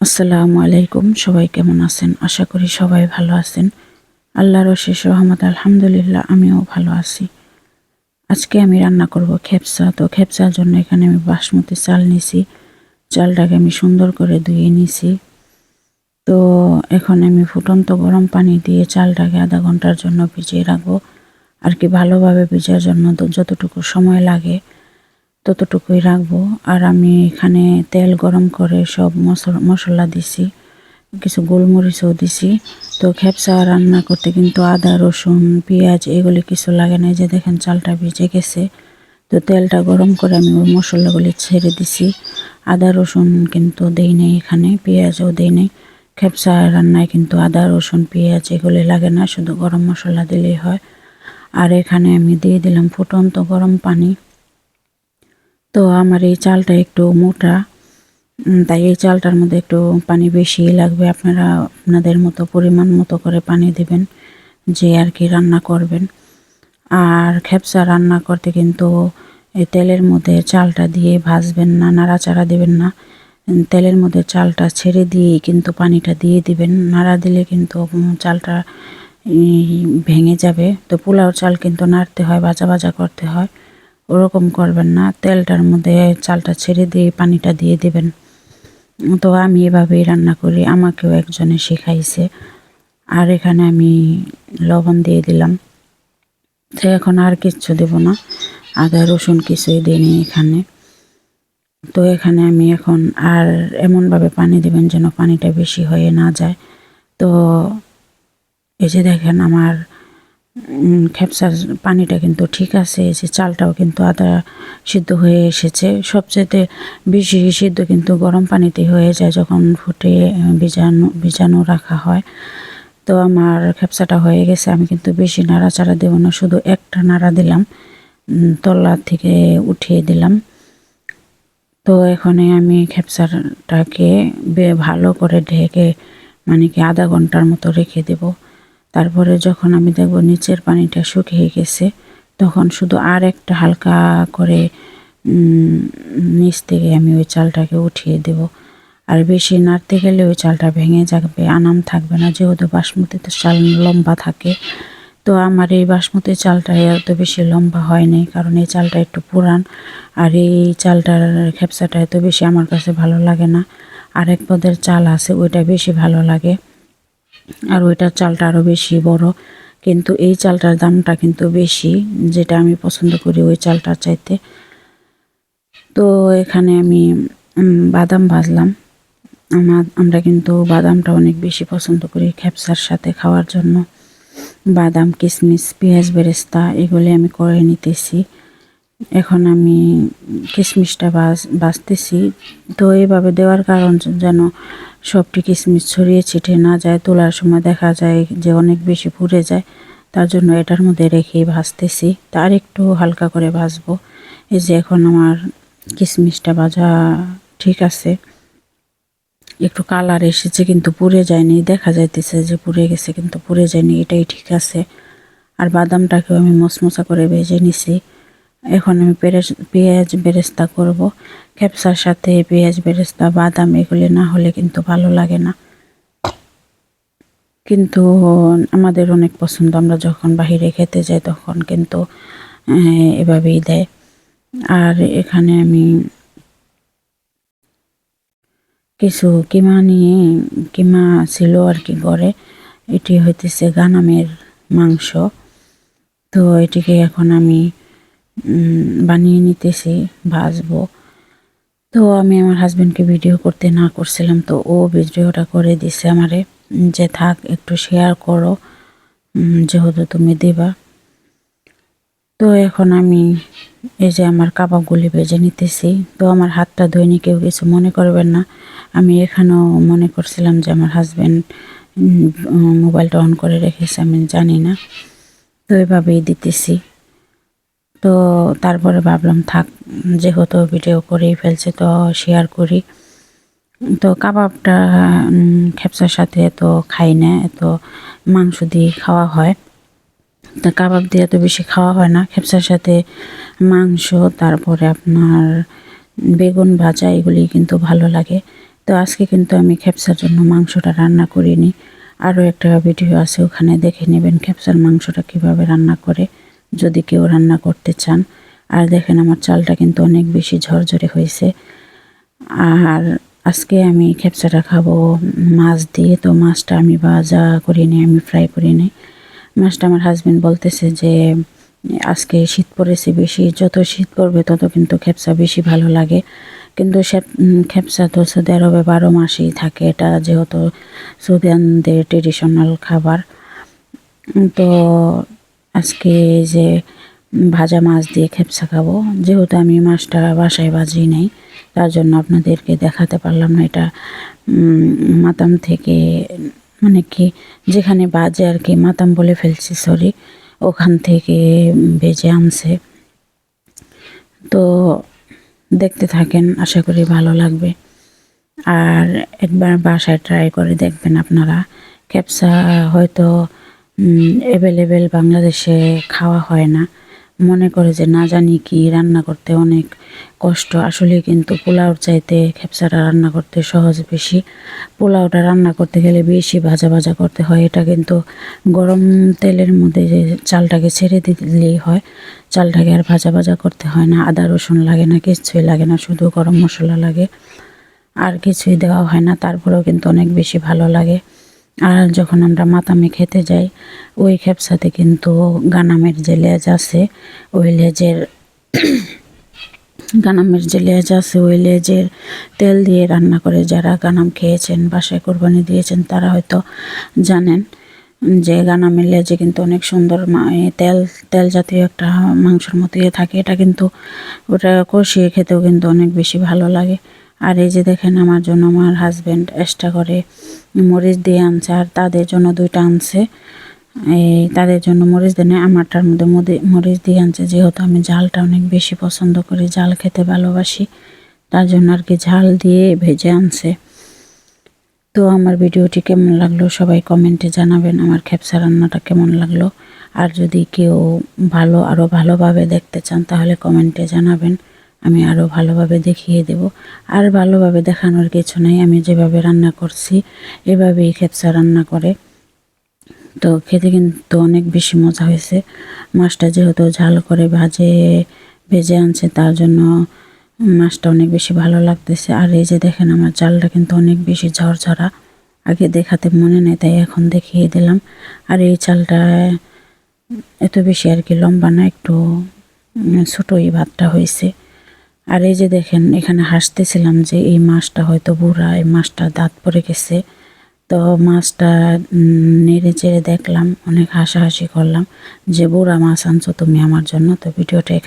আসসালামু আলাইকুম। সবাই কেমন আছেন? আশা করি সবাই ভালো আছেন। আল্লাহর শেষ রহমত, আলহামদুলিল্লাহ, আমিও ভালো আছি। আজকে আমি রান্না করব খেপসা। তো খেপসার জন্য এখানে আমি বাসমতি চাল নিছি চালটাকে আমি সুন্দর করে ধুয়ে নিছি তো এখন আমি ফুটন্ত গরম পানি দিয়ে চালটাকে আধা ঘণ্টার জন্য ভিজিয়ে রাখব। আর কি ভালোভাবে ভিজার জন্য যতটুকু সময় লাগে ততটুকুই রাখব। আর আমি এখানে তেল গরম করে সব মশলা মশলা দিছি, কিছু গোলমরিচও দিছি। তো খেপসা রান্না করতে কিন্তু আদা, রসুন, পেঁয়াজ এগুলি কিছু লাগে না যে দেখেন চালটা ভিজে গেছে। তো তেলটা গরম করে আমি ওই মশলাগুলি ছেড়ে দিছি। আদা, রসুন কিন্তু দেই নেই এখানে, পেঁয়াজও দেই নেই। খেপসা রান্নায় কিন্তু আদা, রসুন, পেঁয়াজ এগুলি লাগে না, শুধু গরম মশলা দিলেই হয়। আর এখানে আমি দিয়ে দিলাম ফুটন্ত গরম পানি। তো আমার এই চালটা একটু মোটা। তাই এই চালটার মধ্যে একটু পানি বেশি লাগবে। আপনারা আপনাদের মতো পরিমাণ মতো করে পানি দিবেন, যে আর কি রান্না করবেন। আর খেপসা রান্না করতে কিন্তু এই তেলের মধ্যে চালটা দিয়ে ভাজবেন না, নাড়াচাড়া দেবেন না। তেলের মধ্যে চালটা ছেড়ে দিয়ে কিন্তু পানিটা দিয়ে দিবেন। নাড়া দিলে কিন্তু চালটা ভেঙে যাবে। তো পোলাও চাল কিন্তু নাড়তে হয়, ভাজা ভাজা করতে হয়। ওরকম করবেন না। তেলটার মধ্যে চালটা ছেড়ে দিয়ে পানিটা দিয়ে দেবেন। তো আমি এভাবেই রান্না করি। আমাকেও একজনে শেখাইছে। আর এখানে আমি লবণ দিয়ে দিলাম। তো এখন আর কিচ্ছু দেব না। আদা, রসুন কিছুই দিইনি এখানে। তো এখানে আমি এখন আর এমনভাবে পানি দেবেন যেন পানিটা বেশি হয়ে না যায়। তো এই যে দেখেন আমার খেপসার পানিটা কিন্তু ঠিক আছে যে চালটাও কিন্তু আদা সিদ্ধ হয়ে এসেছে। সবচেয়ে বেশি সিদ্ধ কিন্তু গরম পানিতে হয়ে যায় যখন ফুটে বীজাণু বীজাণু রাখা হয়। তো আমার খেপসাটা হয়ে গেছে, আমি কিন্তু বেশি নাড়াচাড়া দেবো না, শুধু একটা নাড়া দিলাম তলা থেকে উঠিয়ে দিলাম। তো এখানে আমি খেপসাটাকে ভালো করে ঢেকে মানে কি আধা ঘণ্টার মতো রেখে দেবো। তারপরে যখন আমি দেখব নিচের পানিটা শুকিয়ে গেছে, তখন শুধু আর একটা হালকা করে নিচ থেকে আমি ওই চালটাকে উঠিয়ে দেব। আর বেশি নাড়তে গেলে ওই চালটা ভেঙে যাবে, আনাম থাকবে না। যেহেতু বাসমতিতে চাল লম্বা থাকে, তো আমার এই বাসমতি চালটা এত বেশি লম্বা হয়নি কারণ এই চালটা একটু পুরান। আর এই চালটার খেপসাটা এত বেশি আমার কাছে ভালো লাগে না। আরেক পদের চাল আছে, ওইটা বেশি ভালো লাগে। আর ওইটার চালটা আরও বেশি বড়। কিন্তু এই চালটার দামটা কিন্তু বেশি, যেটা আমি পছন্দ করি ওই চালটার চাইতে। তো এখানে আমি বাদাম ভাজলাম। আমার, আমরা কিন্তু বাদামটা অনেক বেশি পছন্দ করি খ্যাপসার সাথে খাওয়ার জন্য। বাদাম কিশমিশ পেঁয়াজ, বেরেস্তা এগুলি আমি করে নিতেছি। এখন আমি কিশমিশটা বাজ বাজতেছি তো এইভাবে দেওয়ার কারণ যেন সবটি কিশমিশ ছড়িয়ে ছিটিয়ে না যায়, তোলার সময় দেখা যায় যে অনেক বেশি পুড়ে যায়। তার জন্য এটার মধ্যে রেখেই ভাজতেছি। তার একটু হালকা করে ভাজবো। এই যে এখন আমার কিশমিশটা ভাজা ঠিক আছে। একটু কালার এসেছে কিন্তু পুড়ে যায়নি। দেখা যাইতেছে যে পুড়ে গেছে কিন্তু পুড়ে যায়নি, এটাই ঠিক আছে। আর বাদামটাকেও আমি মশমশা করে ভেজে নিছি। এখন আমি পেঁয়াজ বেরেস্তা করব। খেপসার সাথে পেঁয়াজ বেরেস্তা, বাদাম এগুলি না হলে কিন্তু ভালো লাগে না। কিন্তু আমাদের অনেক পছন্দ, আমরা যখন বাহিরে খেতে যাই তখন কিন্তু এভাবেই দেয়। আর এখানে আমি কিছু কিমা নিয়ে, কিমা ছিল আর কি ঘরে, এটি হইতেছে গানামের মাংস। তো এটিকে এখন আমি বানিয়ে নিতেছি, ভাজবো। তো আমি আমার হাজব্যান্ডকে ভিডিও করতে না করছিলাম, তো ও ভিডিওটা করে দিছে আমারে যে থাক, একটু শেয়ার করো যেহেতু তুমি দেবা। তো এখন আমি এই যে আমার কাবাবগুলি ভেজে নিতেছি, তো আমার হাতটা ধুইনি কেউ কিছু মনে করবেন না। আমি এখানেও মনে করছিলাম যে আমার হাজব্যান্ড মোবাইলটা অন করে রেখেছে, আমি জানি না। তো এভাবেই দিতেছি। তো তারপরে ভাবলাম, থাক, যেহেতু ভিডিও করেই ফেলছে তো শেয়ার করি। তো কাবাবটা খেপসার সাথে তো খাই না, এত মাংস দিয়ে খাওয়া হয়। তা কাবাব দিয়ে এত বেশি খাওয়া হয় না, খেপসার সাথে মাংস, তারপরে আপনার বেগুন ভাজা, এগুলি কিন্তু ভালো লাগে। তো আজকে কিন্তু আমি খেপসার জন্য মাংসটা রান্না করিনি। আরও একটা ভিডিও আছে, ওখানে দেখে নেবেন খেপসার মাংসটা কীভাবে রান্না করে। যদি কেউ রান্না করতে চান। আর দেখেন আমার চালটা কিন্তু অনেক বেশি ঝরঝরে হয়েছে। আর আজকে আমি খেপসাটা খাব মাছ দিয়ে। তো মাছটা আমি ভাজা করিনি আমি ফ্রাই করি করিনি মাছটা আমার হাজবেন্ড বলতেছে যে, আজকে শীত পড়েছে বেশি, যত শীত পড়বে তত কিন্তু খেপসা বেশি ভালো লাগে। কিন্তু খেপসা তো সৌদি আরবে বারো মাসেই থাকে। এটা যেহেতু সৌদিয়ানদের ট্রেডিশনাল খাবার। তো আজকে যে ভাজা মাছ দিয়ে খেপসা খাব, যেহেতু আমি মাছটা বাসায় বাজি নেই, তার জন্য আপনাদেরকে দেখাতে পারলাম না এটা মাতাম থেকে মানে কি যেখানে বাজে আর কি, মাতাম বলে ফেলছি সরি ওখান থেকে ভেজে আনছে। তো দেখতে থাকেন, আশা করি ভালো লাগবে। আর একবার বাসায় ট্রাই করে দেখবেন আপনারা। ক্যাপসা হয়তো অ্যাভেলেবেল বাংলাদেশে খাওয়া হয় না। মনে করে যে না জানি কি রান্না করতে অনেক কষ্ট। আসলে কিন্তু পোলাওর চাইতে খেপসাটা রান্না করতে সহজ বেশি। পোলাওটা রান্না করতে গেলে বেশি ভাজা ভাজা করতে হয়। এটা কিন্তু গরম তেলের মধ্যে যে চালটাকে ছেড়ে দিলেই হয়। চালটাকে আর ভাজা ভাজা করতে হয় না। আদা, রসুন লাগে না, কিছুই লাগে না, শুধু গরম মশলা লাগে। আর কিছুই দেওয়া হয় না। তারপরেও কিন্তু অনেক বেশি ভালো লাগে। আর যখন আমরা মাতামে খেতে যাই, ওই খেপসাতে কিন্তু গানামের যে লেজ আছে, ওই লেজের গানামের যে লেজ আছে, ওই লেজের তেল দিয়ে রান্না করে যারা গানাম খেয়েছেন, বাসায় কোরবানি দিয়েছেন, তারা হয়তো জানেন যে গানামের লেজে কিন্তু অনেক সুন্দর তেল তেল জাতীয় একটা মাংসের মতো ইয়ে থাকে। এটা কিন্তু ওটা কষিয়ে খেতেও কিন্তু অনেক বেশি ভালো লাগে। আর এই যে দেখেন, আমার জন্য আমার হাজব্যান্ড এক্সট্রা করে মরিচ দিয়ে আনছে, আর তাদের জন্য দুইটা আনছে। এই তাদের জন্য মরিচ দেয় না আমারটার মধ্যে মরিচ দিয়ে আনছে। যেহেতু আমি ঝালটা অনেক বেশি পছন্দ করি, ঝাল খেতে ভালোবাসি, তার জন্য আর কি ঝাল দিয়ে ভেজে আনছে। তো আমার ভিডিওটি কেমন লাগল সবাই কমেন্টে জানাবেন, আমার খেপসা রান্নাটা কেমন লাগল। আর যদি কেউ ভালো আরও ভালোভাবে দেখতে চান, তাহলে কমেন্টে জানাবেন। আমি আরও ভালোভাবে দেখিয়ে দেব। আর ভালোভাবে দেখানোর কিছু নেই, আমি যেভাবে রান্না করছি, এভাবেই খেপসা রান্না করে। তো খেতে কিন্তু অনেক বেশি মজা হয়েছে। মাছটা যেহেতু ঝাল করে ভাজে, ভেজে আনছে, তার জন্য মাছটা অনেক বেশি ভালো লাগতেছে। আর এই যে দেখেন, আমার চালটা কিন্তু অনেক বেশি ঝরঝরা। আগে দেখাতে মনে নেই, তাই এখন দেখিয়ে দিলাম। আর এই চালটা এত বেশি আর কি লম্বা না, একটু ছোটোই ভাতটা হয়েছে। আর এই যে দেখেন, এখানে হাসতেছিলাম যে এই মাছটা হয়তো বুড়া, এই মাছটা দাঁত পড়ে গেছে। তো মাছটা নেড়ে চেড়ে দেখলাম, অনেক হাসাহাসি করলাম যে, বুড়া মাছ আনছো তুমি আমার জন্য, তো ভিডিওটা এখানে